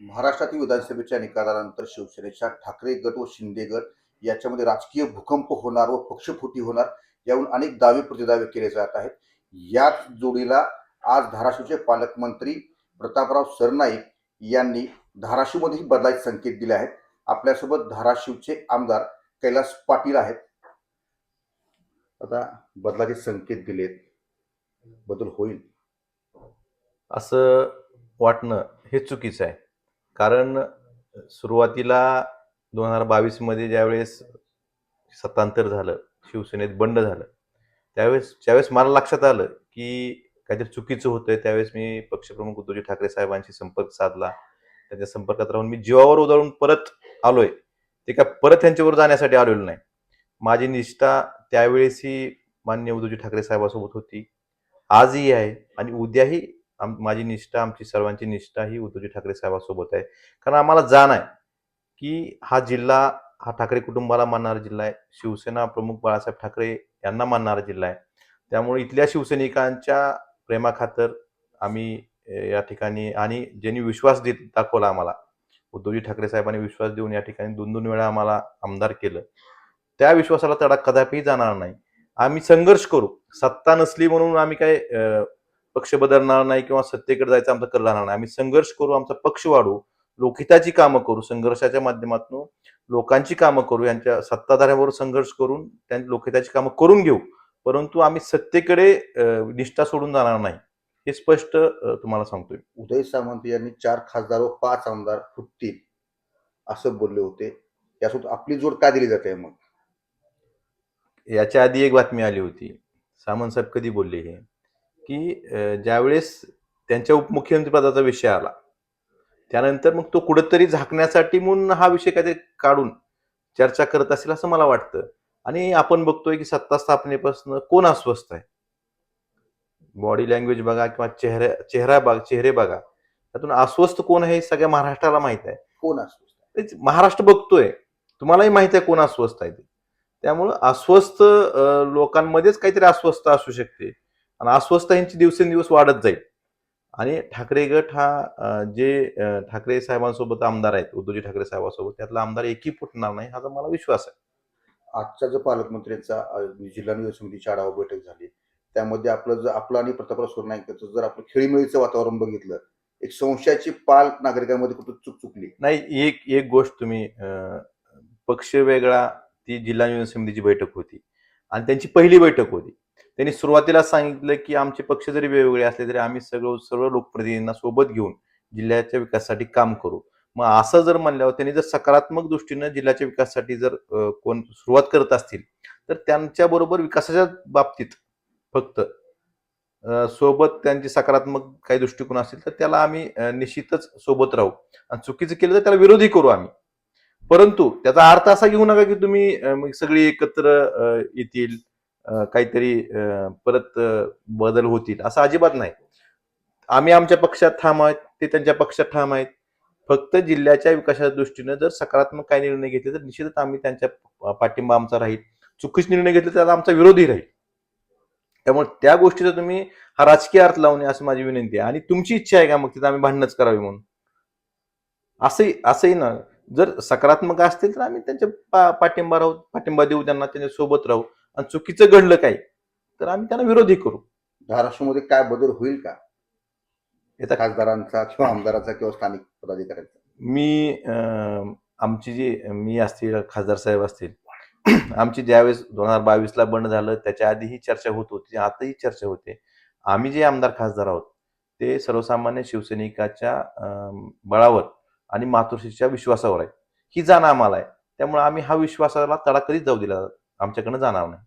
महाराष्ट्रातील विधानसभेच्या निकालानंतर शिवसेनेच्या ठाकरे गट व शिंदे गट याच्यामध्ये राजकीय भूकंप होणार व पक्षफुटी होणार याहून अनेक दावे प्रतिदावे केले जात आहेत. याच जोडीला आज धाराशिवचे पालकमंत्री प्रतापराव सरनाईक यांनी धाराशिवमध्येही बदलायचे संकेत दिले आहेत. आपल्यासोबत धाराशिवचे आमदार कैलास पाटील आहेत. आता बदलाचे संकेत दिलेत. बदल होईल. असं वाटणं हे चुकीचं आहे. कारण सुरुवातीला दोन हजार बावीसमध्ये ज्यावेळेस सत्तांतर झालं शिवसेनेत बंड झालं त्यावेळेस ज्यावेळेस मला लक्षात आलं की काहीतरी चुकीचं होतंय त्यावेळेस मी पक्षप्रमुख उद्धवजी ठाकरे साहेबांशी संपर्क साधला त्यांच्या संपर्कात राहून मी जीवावर उधळून परत आलोय. ते काय परत त्यांच्यावर जाण्यासाठी आलेलो नाही. माझी निष्ठा त्यावेळेसही मान्य उद्धवजी ठाकरे साहेबासोबत होती. आजही आहे आणि उद्याही आम माझी निष्ठा आमची सर्वांची निष्ठा ही उद्धवजी ठाकरे साहेबांसोबत आहे. कारण आम्हाला जाण आहे की हा जिल्हा हा ठाकरे कुटुंबाला मानणारा जिल्हा आहे. शिवसेना प्रमुख बाळासाहेब ठाकरे यांना मानणारा जिल्हा आहे. त्यामुळे इथल्या शिवसैनिकांच्या प्रेमाखातर आम्ही या ठिकाणी आणि ज्यांनी विश्वास देत दाखवला आम्हाला उद्धवजी ठाकरे साहेबांनी विश्वास देऊन या ठिकाणी दोन दोन वेळा आम्हाला आमदार केलं. त्या विश्वासाला तडा कदापिही जाणार नाही. आम्ही संघर्ष करू. सत्ता नसली म्हणून आम्ही काय पक्ष बदलणार नाही किंवा सत्तेकडे जायचं आमचं कल राहणार नाही. आम्ही संघर्ष करू आमचा पक्ष वाढवू लोकहिताची कामं करू संघर्षाच्या माध्यमातून लोकांची कामं करू यांच्या सत्ताधाऱ्यांबरोबर संघर्ष करून त्यांची लोकहिताची कामं करून घेऊ. परंतु आम्ही सत्तेकडे निष्ठा सोडून जाणार नाही. हे स्पष्ट तुम्हाला सांगतोय. उदय सामंत यांनी चार खासदार व पाच आमदार फुटतील असं बोलले होते. यासोबत आपली जोड काय दिली जाते मग? याच्या आधी एक बातमी आली होती. सामंत साहेब कधी बोलले हे? की ज्यावेळेस त्यांच्या उपमुख्यमंत्रीपदाचा विषय आला त्यानंतर मग तो कुठंतरी झाकण्यासाठी म्हणून हा विषय काहीतरी काढून चर्चा करत असेल असं मला वाटतं. आणि आपण बघतोय की सत्ता स्थापनेपासून कोण अस्वस्थ आहे? बॉडी लँग्वेज बघा किंवा चेहरा चेहरा बघा चेहरे बघा त्यातून अस्वस्थ कोण आहे हे सगळ्या महाराष्ट्राला माहीत आहे. कोण तेच महाराष्ट्र बघतोय. तुम्हालाही माहिती आहे कोण अस्वस्थ आहे ते. त्यामुळं अस्वस्थ लोकांमध्येच काहीतरी अस्वस्थ असू शकते. आणि अस्वस्थांची दिवसेंदिवस वाढत जाईल. आणि ठाकरे गट हा जे ठाकरे साहेबांसोबत आमदार आहेत उद्धवजी ठाकरे साहेबांसोबत त्यातला आमदार एकही फुटणार नाही हा मला विश्वास आहे. आजचा जो पालकमंत्र्यांचा जिल्हा नियोजन समितीची आढावा बैठक झाली त्यामध्ये आपलं जर आपलं आणि प्रतापराव सोरनाईकचं जर आपण खेळीमेळीचं वातावरण बघितलं एक संशयाची पाल नागरिकांमध्ये कुठं चूक चुकली? नाही एक एक गोष्ट तुम्ही पक्ष वेगळा ती जिल्हा नियोजन समितीची बैठक होती. आणि त्यांची पहिली बैठक होती. त्यांनी सुरुवातीला सांगितलं की आमचे पक्ष जरी वेगवेगळे असले तरी आम्ही सगळं सर्व लोकप्रतिनिधींना सोबत घेऊन जिल्ह्याच्या विकासासाठी काम करू. मग असं जर म्हणल्यावर त्यांनी जर सकारात्मक दृष्टीनं जिल्ह्याच्या विकासासाठी जर कोण सुरुवात करत असतील तर त्यांच्या बरोबर विकासाच्या बाबतीत फक्त सोबत त्यांची सकारात्मक काही दृष्टिकोन असतील तर त्याला आम्ही निश्चितच सोबत राहू. आणि चुकीचं केलं तर त्याला विरोधी करू आम्ही. परंतु त्याचा अर्थ असा घेऊ नका की तुम्ही सगळी एकत्र येतील काहीतरी अं, परत बदल होतील असं अजिबात नाही. आम्ही आमच्या पक्षात ठाम आहेत ते त्यांच्या पक्षात ठाम आहेत. फक्त जिल्ह्याच्या विकासाच्या दृष्टीनं जर सकारात्मक काही निर्णय घेतले तर निश्चितच आम्ही त्यांच्या पाठिंबा आमचा राहील. चुकीचे निर्णय घेतले तर आमचा विरोधी राहील. त्यामुळे त्या गोष्टीचा तुम्ही हा राजकीय अर्थ लावू नये असं माझी विनंती आहे. आणि तुमची इच्छा आहे का मग तिथं आम्ही भांडणच करावी म्हणून? असंही असंही ना जर सकारात्मक असतील तर आम्ही त्यांच्या पा- पाठिंबा राहू पाठिंबा देऊ त्यांना त्यांच्यासोबत राहू. आणि चुकीचं घडलं काही तर आम्ही त्यांना विरोधी करू. धाराशिवमध्ये काय बदल होईल का? याचा खासदारांचा किंवा आमदाराचा किंवा स्थानिक पदाधिकाऱ्यांचा? मी आमची जी मी असतील खासदार साहेब असतील आमची ज्यावेळेस दोन हजार बावीसला बंद झालं त्याच्या आधीही चर्चा होत होती आताही चर्चा होते. आम्ही जे आमदार खासदार आहोत ते सर्वसामान्य शिवसैनिकाच्या बळावर आणि मातोश्रीच्या विश्वासावर आहे. ही जाण आम्हाला आहे. त्यामुळे आम्ही हा विश्वासाला तडा कधीच जाऊ दिला आमच्याकडनं जाणार नाही.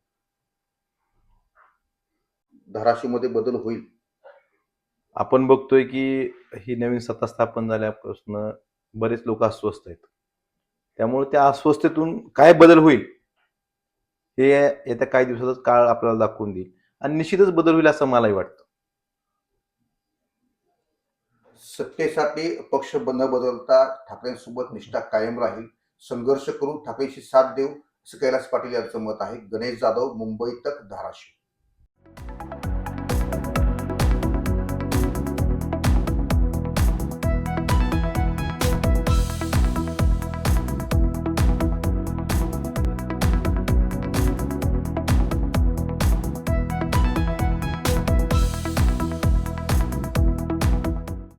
धाराशिवमध्ये बदल होईल. आपण बघतोय की ही नवीन सत्ता स्थापन झाल्यापासून बरेच लोक अस्वस्थ आहेत. त्यामुळे त्या अस्वस्थतेतून काय बदल होईल हे येत्या काही दिवसातच काळ आपल्याला दाखवून देईल. आणि निश्चितच बदल होईल असं मलाही वाटतं. सत्तेसाठी पक्ष न बदलता ठाकरेंसोबत निष्ठा कायम राहील. संघर्ष करून ठाकरेंशी साथ देऊ. असं कैलास पाटील यांचं मत आहे गणेश जाधव मुंबई तक धाराशिव.